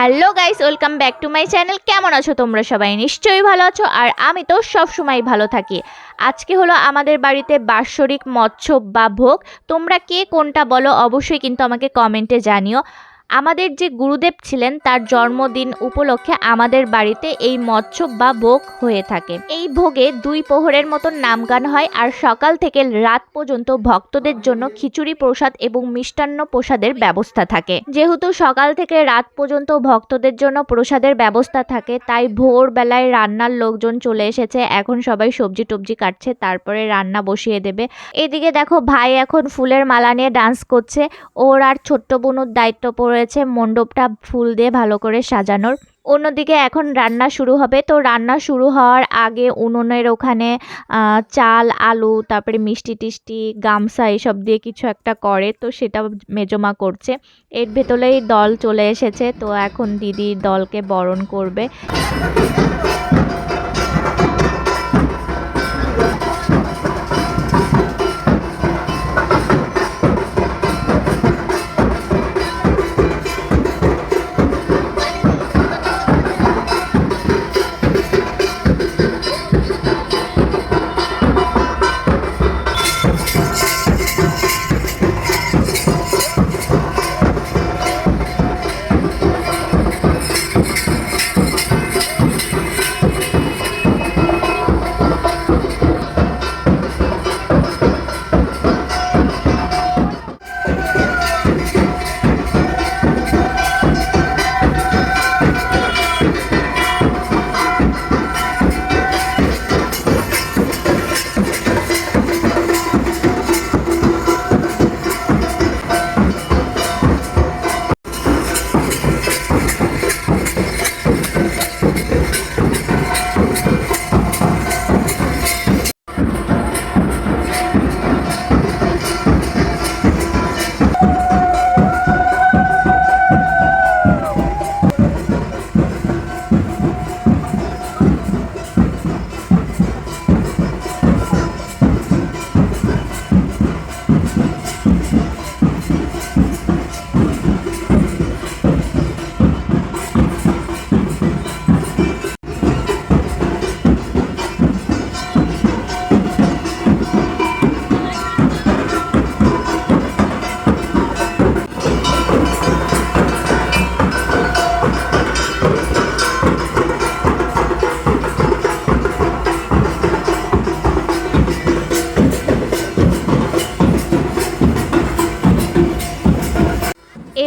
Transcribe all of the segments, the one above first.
Hello guys, welcome back to my channel. কেমন আছো তোমরা সবাই? নিশ্চয়ই ভালো আছো, আর আমি তো সবসময় ভালো থাকি। আজকে হলো আমাদের বাড়িতে বাৎসরিক মৎস্য বা ভোগ। তোমরা কে কোনটা বলো অবশ্যই কিন্তু আমাকে কমেন্টে জানিও। আমাদের যে গুরুদেব ছিলেন, তার জন্মদিন উপলক্ষে আমাদের বাড়িতে এই মৎস্য বা ভোগ হয়ে থাকে। এই ভোগে দুই প্রহরের মতন নামগান হয় আর সকাল থেকে রাত পর্যন্ত ভক্তদের জন্য খিচুড়ি প্রসাদ এবং মিষ্টান্ন প্রসাদের ব্যবস্থা থাকে। যেহেতু সকাল থেকে রাত পর্যন্ত ভক্তদের জন্য প্রসাদের ব্যবস্থা থাকে, তাই ভোরবেলায় রান্নার লোকজন চলে এসেছে। এখন সবাই সবজি টবজি কাটছে, তারপরে রান্না বসিয়ে দেবে। এদিকে দেখো ভাই এখন ফুলের মালা নিয়ে ডান্স করছে। ওর আর ছোট্ট বোনুর দায়িত্ব পড়েছে মণ্ডপটা ফুল দিয়ে ভালো করে সাজানোর। অন্যদিকে এখন রান্না শুরু হবে। তো রান্না শুরু হওয়ার আগে উনুনের ওখানে চাল, আলু, তারপরে মিষ্টি টিষ্টি, গামছা এসব দিয়ে কিছু একটা করে। তো সেটা মেজমা করছে। এর ভেতরেই দল চলে এসেছে। তো এখন দিদির দলকে বরণ করবে।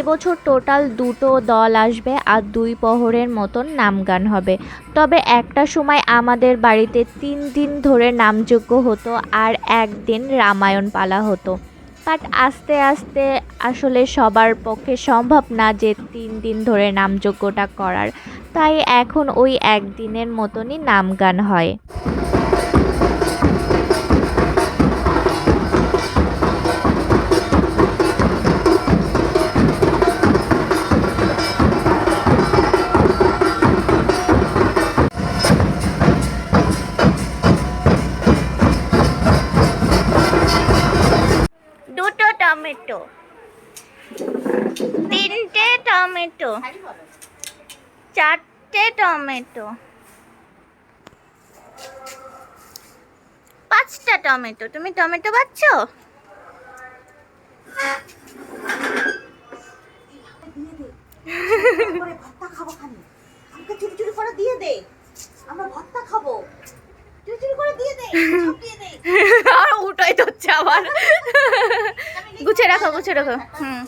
এবছর টোটাল দুটো দল আসবে আর দুই প্রহরের মতন নামগান হবে। তবে একটা সময় আমাদের বাড়িতে তিন দিন ধরে নামযজ্ঞ হতো আর একদিন রামায়ণ পালা হতো। বাট আস্তে আস্তে আসলে সবার পক্ষে সম্ভব না যে তিন দিন ধরে নামযজ্ঞটা করার। তাই এখন ওই একদিনের মতনই নামগান হয়। টমেটো। পাঁচটা টমেটো। তুমি টমেটো পাচ্ছ আর উঠাই ধরছে আবার। গুছিয়ে রাখো গুছিয়ে রাখো। হুম।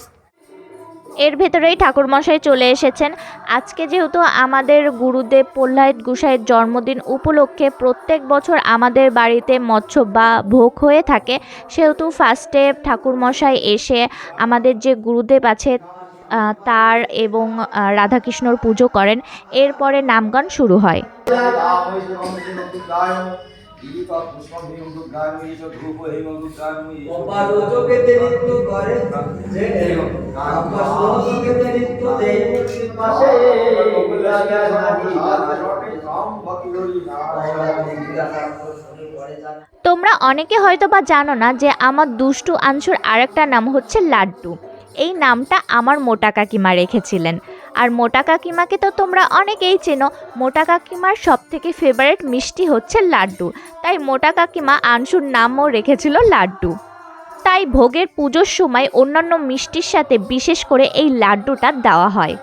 এর ভেতরেই ঠাকুরমশাই চলে এসেছেন। আজকে যেহেতু আমাদের গুরুদেব প্রহ্লাদ গোসাইয়ের জন্মদিন উপলক্ষে প্রত্যেক বছর আমাদের বাড়িতে মৎস্য বা ভোগ হয়ে থাকে, সেহেতু ফার্স্টে ঠাকুরমশাই এসে আমাদের যে গুরুদেব আছে তার এবং রাধাকৃষ্ণর পুজো করেন। এরপরে নামগান শুরু হয়। তোমরা অনেকে হয়তো বা জানো না যে আমার দুষ্টু আংশুর আরেকটা নাম হচ্ছে লাড্ডু। এই নামটা আমার মোটা কাকিমা রেখেছিলেন। আর মোটা কাকিমাকে তো তোমরা অনেকেই চেনো। মোটা কাকিমার সব থেকে ফেভারেট মিষ্টি হচ্ছে লাড্ডু। তাই মোটা কাকিমা আনসুর নামও রেখেছিল লাড্ডু। তাই ভোগের পুজোর সময় অন্যান্য মিষ্টির সাথে বিশেষ করে এই লাড্ডুটা দেওয়া হয়।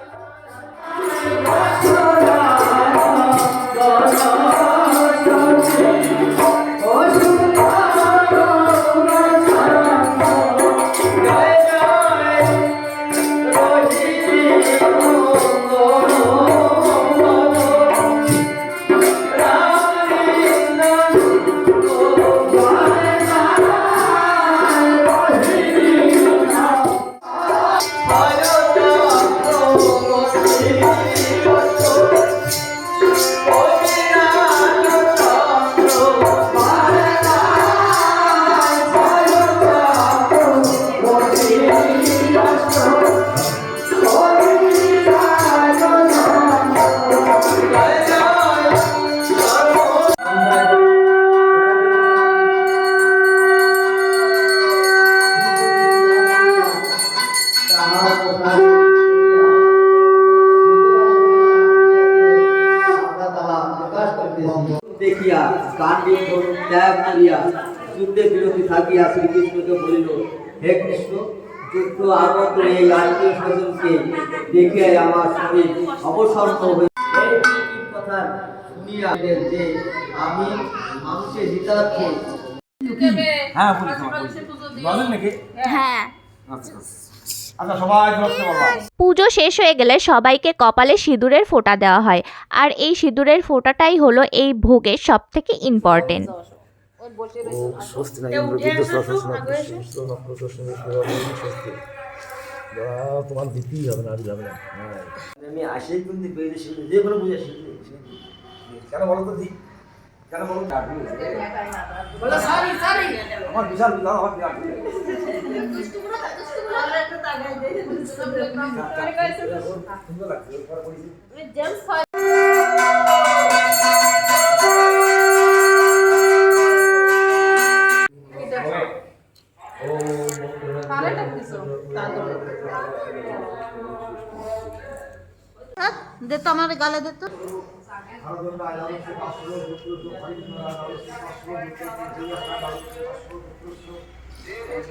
যুদ্ধে বিরতি থাকিয়া শ্রীকৃষ্ণকে বলিল হে কৃষ্ণ যুদ্ধ আগত এই আত্মীয় স্বজনকে আমার শরীর অবসন্ন হয়ে এই কথা শুনিয়া যে আমি মানুষের হিতার্থে। হ্যাঁ বলেন নাকি? হ্যাঁ। আচ্ছা আচ্ছা। বাবা পুজো শেষ হয়ে গেলে সবাইকে কপালে সিঁদুরের ফোঁটা দেওয়া হয়। আর এই সিঁদুরের ফোঁটাটাই হলো এই ভোগের সব থেকে ইম্পর্টেন্ট ইন্দ্রবিদ্য স্বস্তি না শনি স্বস্তি তোমার দিতেই হবে না আর যাবে না। আমি আসেই কিন্তু পেয়ে যে কোনো বুঝে শিখতে কেন বলো তো দি কেন বলো? আমার বিশাল বিশাল আমার বিরাট সুন্দর লাগছে দে তো আমার গালে দে তো এই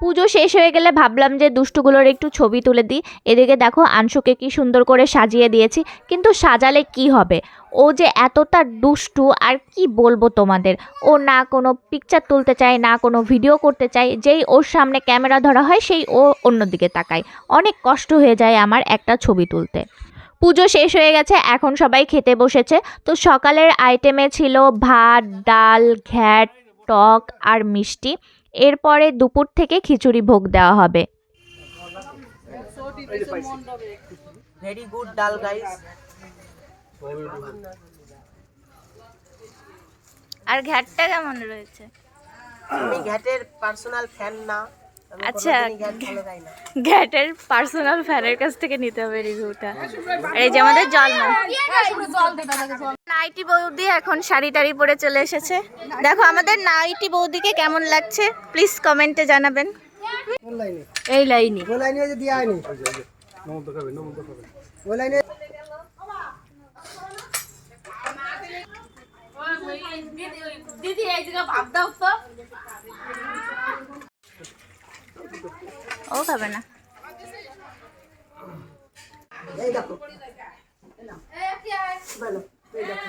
পুজো শেষ হয়ে গেলে ভাবলাম যে দুষ্টুগুলোর একটু ছবি তুলে দিই। এদিকে দেখো আংশুকে কি সুন্দর করে সাজিয়ে দিয়েছি, কিন্তু সাজালে কি হবে? ও যে এতটা দুষ্টু, আর কি বলব তোমাদের? ও না কোনো পিকচার তুলতে চায়, না কোনো ভিডিও করতে চায়, যেই ওর সামনে ক্যামেরা ধরা হয়, সেই ও অন্যদিকে তাকায়। অনেক কষ্ট হয়ে যায় আমার একটা ছবি তুলতে। পুজো শেষ হয়ে গেছে, এখন সবাই খেতে বসেছে। তো সকালের আইটেমে ছিল ভাত, ডাল, ঘ্যাট টক আর মিষ্টি। এরপরে দুপুর থেকে খিচুড়ি ভোগ দেওয়া হবে। ভেরি গুড ডাল গাইস আর ঘ্যাটটা কেমন রয়েছে? আমি ঘ্যাটের পার্সোনাল ফ্যান না। আচ্ছা। ঘ্যাটের পার্সোনাল ফ্যানের কাছ থেকে নিতে হবে রিভিউটা এই যে আমাদের জল নাইটি বৌদি এখন শাড়ি টাড়ি পরে চলে এসেছে। দেখো আমাদের নাইটি বৌদিকে কেমন লাগছে? প্লিজ কমেন্টে জানাবেন। এই লাইনি। ওই লাইনে যে দিয়া হয়নি? ওই লাইনে? ও খাবে না। এই দেখো। বলো এই দেখো।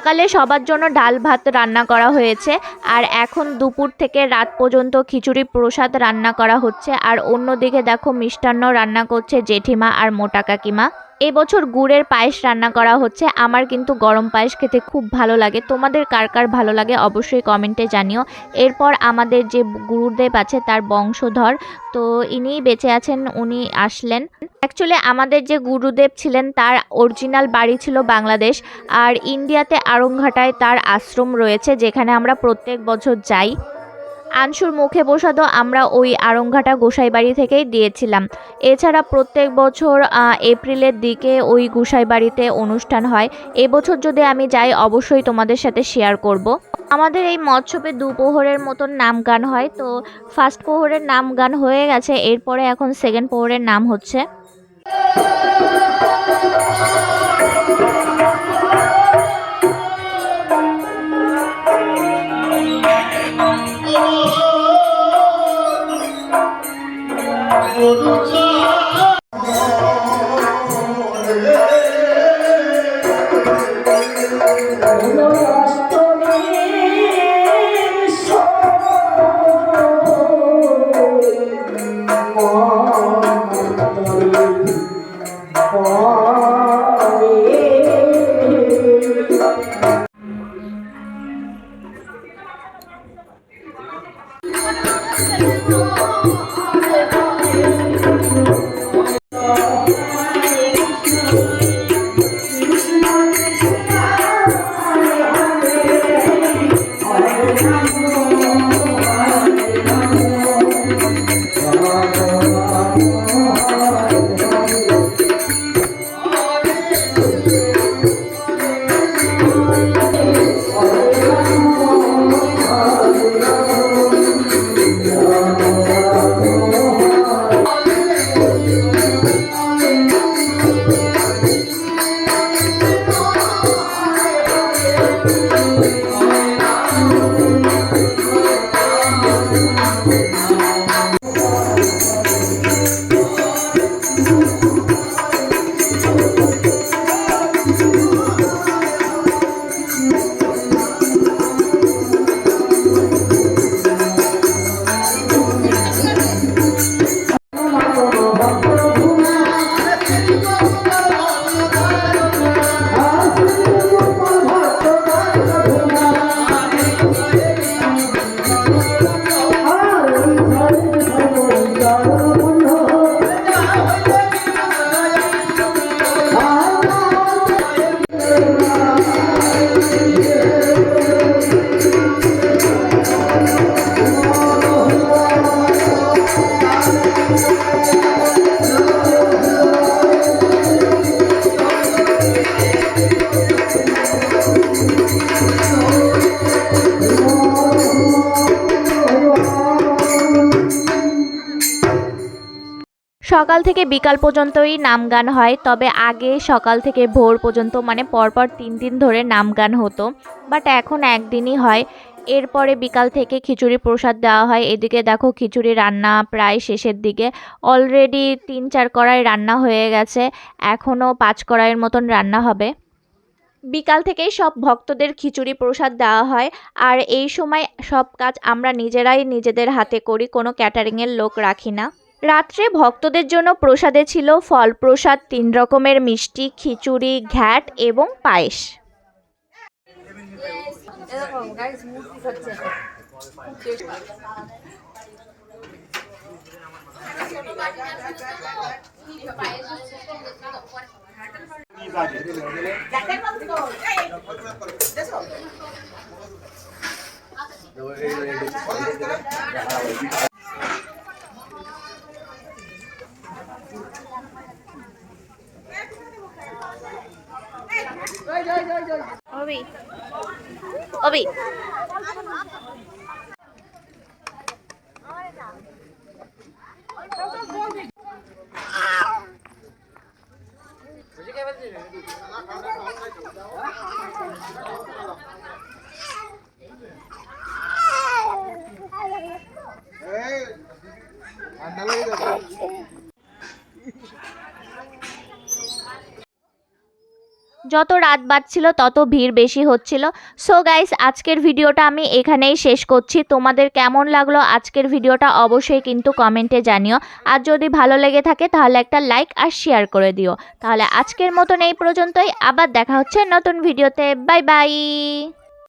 সকালে সবার জন্য ডাল ভাত রান্না করা হয়েছে। আর এখন দুপুর থেকে রাত পর্যন্ত খিচুড়ি প্রসাদ রান্না করা হচ্ছে। আর অন্যদিকে দেখো মিষ্টান্ন রান্না করছে জেঠিমা আর মোটা কাকিমা। এবছর গুড়ের পায়েস রান্না করা হচ্ছে। আমার কিন্তু গরম পায়েস খেতে খুব ভালো লাগে। তোমাদের কার কার ভালো লাগে অবশ্যই কমেন্টে জানিও। এরপর আমাদের যে গুরুদেব আছে তার বংশধর, তো ইনিই বেঁচে আছেন, উনি আসলেন। অ্যাকচুয়ালি আমাদের যে গুরুদেব ছিলেন তার অরিজিনাল বাড়ি ছিল বাংলাদেশ। আর ইন্ডিয়াতে আরংঘাটায় তার আশ্রম রয়েছে, যেখানে আমরা প্রত্যেক বছর যাই। আনসুর মুখে প্রসাদও আমরা ওই আরংঘাটা গোসাই বাড়ি থেকেই দিয়েছিলাম। এছাড়া প্রত্যেক বছর এপ্রিলের দিকে ওই গোসাই বাড়িতে অনুষ্ঠান হয়। এবছর যদি আমি যাই, অবশ্যই তোমাদের সাথে শেয়ার করব। আমাদের এই মৎসবে দু প্রহরের মতন নাম গান হয়। তো ফার্স্ট প্রহরের নাম গান হয়ে গেছে, এরপরে এখন সেকেন্ড প্রহরের নাম হচ্ছে। 我独自 সকাল থেকে বিকাল পর্যন্তই নাম গান হয়, তবে আগে সকাল থেকে ভোর পর্যন্ত মানে পরপর তিন দিন ধরে নাম গান হতো। বাট এখন একদিনই হয়। এরপরে বিকাল থেকে খিচুড়ি প্রসাদ দেওয়া হয়। এদিকে দেখো খিচুড়ি রান্না প্রায় শেষের দিকে। অলরেডি তিন চার কড়াই রান্না হয়ে গেছে। এখনও পাঁচ কড়াইয়ের মতন রান্না হবে। বিকাল থেকেই সব ভক্তদের খিচুড়ি প্রসাদ দেওয়া হয়। আর এই সময় সব কাজ আমরা নিজেরাই নিজেদের হাতে করি। কোনো ক্যাটারিংয়ের লোক রাখি না। রাত্রে ভক্তদের জন্য প্রসাদে ছিল ফল প্রসাদ তিন রকমের মিষ্টি খিচুড়ি ঘ্যাট এবং পায়েস। যত রাত বাড়ছিল, তত ভিড় বেশি হচ্ছিল। সো গাইস আজকের ভিডিওটা আমি এখানেই শেষ করছি। তোমাদের কেমন লাগল আজকের ভিডিওটা অবশ্যই কিন্তু কমেন্টে জানিও। আর যদি ভালো লেগে থাকে, তাহলে একটা লাইক আর শেয়ার করে দিও। তাহলে আজকের মতন এই পর্যন্তই। আবার দেখা হচ্ছে নতুন ভিডিওতে। Bye bye